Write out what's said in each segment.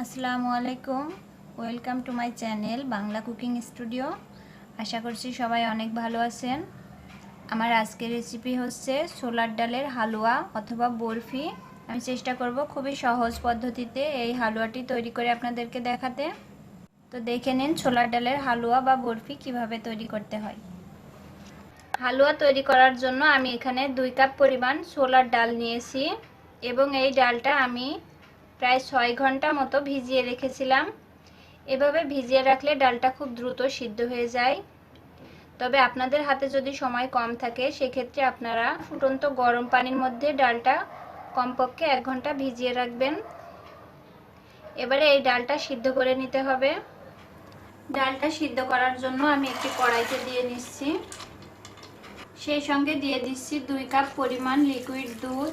আসসালামু আলাইকুম। Welcome to my channel Bangla cooking studio আশা করছি সবাই অনেক ভালো আছেন। আমার আজকের রেসিপি হচ্ছে ছোলার ডালের হালুয়া অথবা বরফি। আমি চেষ্টা করব খুবই সহজ পদ্ধতিতে এই হালুয়াটি তৈরি করে আপনাদেরকে দেখাতে। তো দেখে নিন ছোলার ডালের হালুয়া বা বরফি কীভাবে তৈরি করতে হয়। হালুয়া তৈরি করার জন্য আমি এখানে দুই কাপ পরিমাণ ছোলার ডাল নিয়েছি এবং এই ডালটা আমি প্রায় ছয় ঘণ্টা মতো ভিজিয়ে রেখেছিলাম। এভাবে ভিজিয়ে রাখলে ডালটা খুব দ্রুত সিদ্ধ হয়ে যায়। তবে আপনাদের হাতে যদি সময় কম থাকে, সেক্ষেত্রে আপনারা ফুটন্ত গরম পানির মধ্যে ডালটা কমপক্ষে এক ঘণ্টা ভিজিয়ে রাখবেন। এবারে এই ডালটা সিদ্ধ করে নিতে হবে। ডালটা সিদ্ধ করার জন্য আমি একটি কড়াইতে দিয়ে নিচ্ছি। সেই সঙ্গে দিয়ে দিচ্ছি দুই কাপ পরিমাণ লিকুইড দুধ।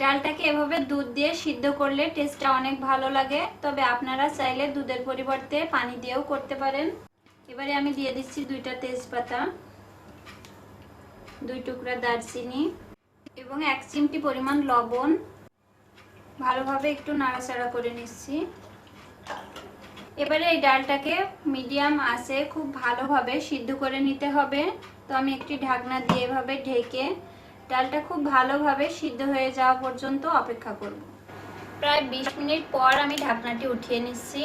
ডালটাকে এভাবে দুধ দিয়ে সিদ্ধ করলে টেস্টটা অনেক ভালো লাগে। তবে আপনারা চাইলে দুধের পরিবর্তে পানি দিয়েও করতে পারেন। এবারে আমি দিয়ে দিচ্ছি দুইটা তেজপাতা, দুই টুকরা দারচিনি এবং এক চিমটি পরিমাণ লবণ। ভালোভাবে একটু নাড়াচাড়া করে নিচ্ছি। এবারে এই ডালটাকে মিডিয়াম আছে খুব ভালোভাবে সিদ্ধ করে নিতে হবে। তো আমি একটি ঢাকনা দিয়ে এভাবে ঢেকে ডালটা খুব ভালোভাবে সিদ্ধ হয়ে যাওয়া পর্যন্ত অপেক্ষা করব। প্রায় বিশ মিনিট পর আমি ঢাকনাটি উঠিয়ে নিচ্ছি।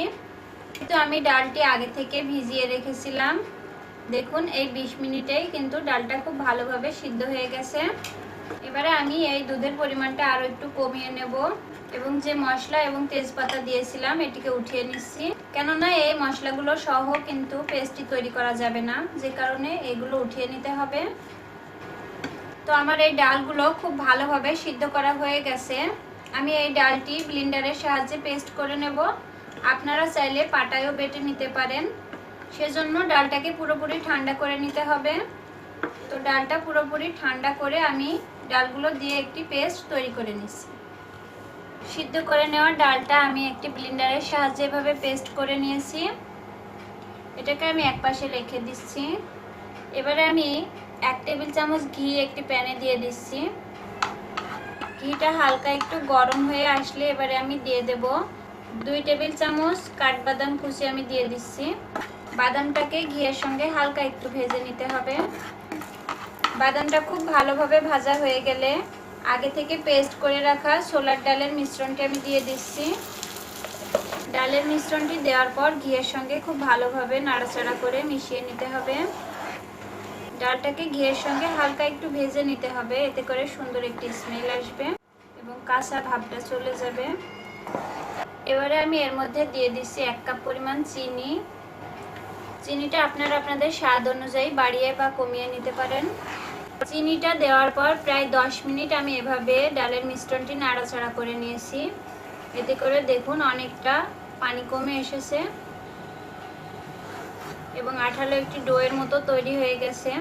কিন্তু আমি ডালটি আগে থেকে ভিজিয়ে রেখেছিলাম। দেখুন, এই বিশ মিনিটেই কিন্তু ডালটা খুব ভালোভাবে সিদ্ধ হয়ে গেছে। এবারে আমি এই দুধের পরিমাণটা আরও একটু কমিয়ে নেব এবং যে মশলা এবং তেজপাতা দিয়েছিলাম, এটিকে উঠিয়ে নিচ্ছি। কেননা এই মশলাগুলো সহ কিন্তু পেস্টটি তৈরি করা যাবে না। যে কারণে এগুলো উঠিয়ে নিতে হবে। তো আমার এই ডালগুলো খুব ভালোভাবে সিদ্ধ করা হয়ে গেছে। আমি এই ডালটি ব্লিন্ডারের সাহায্যে পেস্ট করে নেব। আপনারা চাইলে পাটায়ও বেটে নিতে পারেন। সেজন্য ডালটাকে পুরোপুরি ঠান্ডা করে নিতে হবে। তো ডালটা পুরোপুরি ঠান্ডা করে আমি ডালগুলো দিয়ে একটি পেস্ট তৈরি করে নিচ্ছি। সিদ্ধ করে নেওয়া ডালটা আমি একটি ব্লিন্ডারের সাহায্যে এভাবে পেস্ট করে নিয়েছি। এটাকে আমি একপাশে রেখে দিচ্ছি। এবারে আমি এক টেবিল চামচ ঘি একটি প্যানে দিয়ে দিচ্ছি। ঘিটা হালকা একটু গরম হয়ে আসলে এবারে আমি দিয়ে দেব। দুই টেবিল চামচ কাঠবাদাম কুচি আমি দিয়ে দিচ্ছি। বাদামটাকে ঘিয়ের সঙ্গে হালকা একটু ভেজে নিতে হবে। বাদামটা খুব ভালোভাবে ভাজা হয়ে গেলে আগে থেকে পেস্ট করে রাখা ছোলার ডালের মিশ্রণটি আমি দিয়ে দিচ্ছি। ডালের মিশ্রণটি দেওয়ার পর ঘিয়ের সঙ্গে খুব ভালোভাবে নাড়াচাড়া করে মিশিয়ে নিতে হবে। ডালটাকে ঘিয়ের সঙ্গে হালকা একটু ভেজে নিতে হবে। এতে করে সুন্দর একটি স্মেল আসবে এবং কাঁচা ভাবটা চলে যাবে। এবারে আমি এর মধ্যে দিয়ে দিচ্ছি এক কাপ পরিমাণ চিনি। চিনিটা আপনারা আপনাদের স্বাদ অনুযায়ী বাড়িয়ে বা কমিয়ে নিতে পারেন। চিনিটা দেওয়ার পর প্রায় দশ মিনিট আমি এভাবে ডালের মিশ্রণটি নাড়াচাড়া করে নিয়েছি। এতে করে দেখুন অনেকটা পানি কমে এসেছে। এবং আঠালো একটি ডোয়ের মতো তৈরি হয়ে গেছে।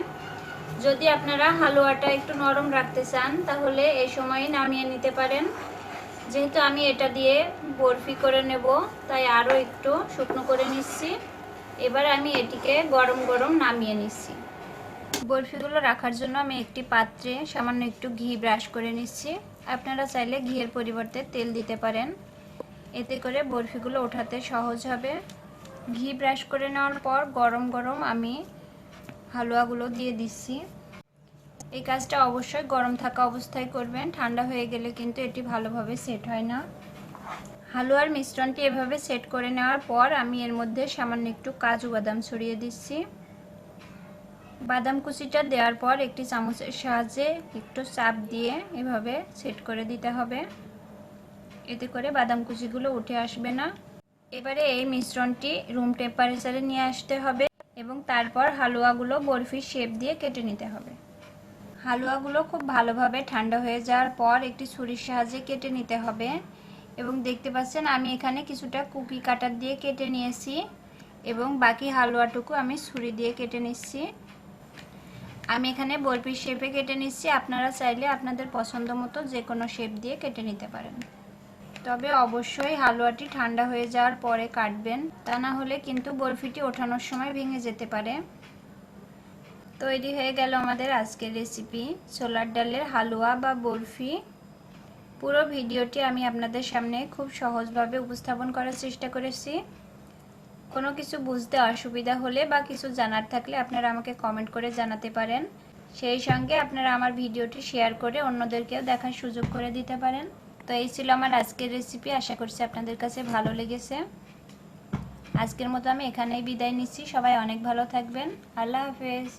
যদি আপনারা হালুয়াটা একটু নরম রাখতে চান, তাহলে এই সময় নামিয়ে নিতে পারেন। যেহেতু আমি এটা দিয়ে বরফি করে নেব, তাই আরও একটু শুকনো করে নিচ্ছি। এবার আমি এটিকে গরম গরম নামিয়ে নিচ্ছি। বরফিগুলো রাখার জন্য আমি একটি পাত্রে সামান্য একটু ঘি ব্রাশ করে নিচ্ছি। আপনারা চাইলে ঘিয়ের পরিবর্তে তেল দিতে পারেন। এতে করে বরফিগুলো ওঠাতে সহজ হবে। ঘি ব্রাশ করে নেওয়ার পর গরম গরম আমি হালুয়াগুলো দিয়ে দিচ্ছি। এই কাজটা অবশ্যই গরম থাকা অবস্থায় করবেন, ঠান্ডা হয়ে গেলে কিন্তু এটি ভালোভাবে সেট হয় না। হালুয়ার মিশ্রণটি এভাবে সেট করে নেওয়ার পর আমি এর মধ্যে সামান্য একটু কাজু বাদাম ছড়িয়ে দিচ্ছি। বাদাম কুচিটা দেওয়ার পর একটি চামচের সাহায্যে একটু চাপ দিয়ে এভাবে সেট করে দিতে হবে। এতে করে বাদাম কুচিগুলো উঠে আসবে না। এবারে এই মিশ্রণটি রুম টেম্পারেচারে নিয়ে আসতে হবে এবং তারপর হালুয়াগুলো বরফির শেপ দিয়ে কেটে নিতে হবে। হালুয়াগুলো খুব ভালোভাবে ঠান্ডা হয়ে যাওয়ার পর একটি ছুরির সাহায্যে কেটে নিতে হবে এবং দেখতে পাচ্ছেন আমি এখানে কিছুটা কুকি কাটার দিয়ে কেটে নিয়েছি এবং বাকি হালুয়াটুকু আমি ছুরি দিয়ে কেটে নিচ্ছি। আমি এখানে বরফির শেপে কেটে নিচ্ছি। আপনারা চাইলে আপনাদের পছন্দ মতো যে কোনো শেপ দিয়ে কেটে নিতে পারেন। তবে অবশ্যই হালুয়াটি ঠান্ডা হয়ে যাওয়ার পরে কাটবেন। তা না হলে কিন্তু বরফিটি ওঠানোর সময় ভেঙে যেতে পারে। তৈরি হয়ে গেল আমাদের আজকের রেসিপি ছোলার ডালের হালুয়া বা বরফি। পুরো ভিডিওটি আমি আপনাদের সামনে খুব সহজভাবে উপস্থাপন করার চেষ্টা করেছি। কোনো কিছু বুঝতে অসুবিধা হলে বা কিছু জানার থাকলে আপনারা আমাকে কমেন্ট করে জানাতে পারেন। সেই সঙ্গে আপনারা আমার ভিডিওটি শেয়ার করে অন্যদেরকেও দেখার সুযোগ করে দিতে পারেন। তো এই ছিল আমার আজকের রেসিপি আশা করছি আপনাদের কাছে ভালো লেগেছে। আজকের মতো আমি এখানেই বিদায় নিচ্ছি। সবাই অনেক ভালো থাকবেন। আল্লাহ হাফেজ।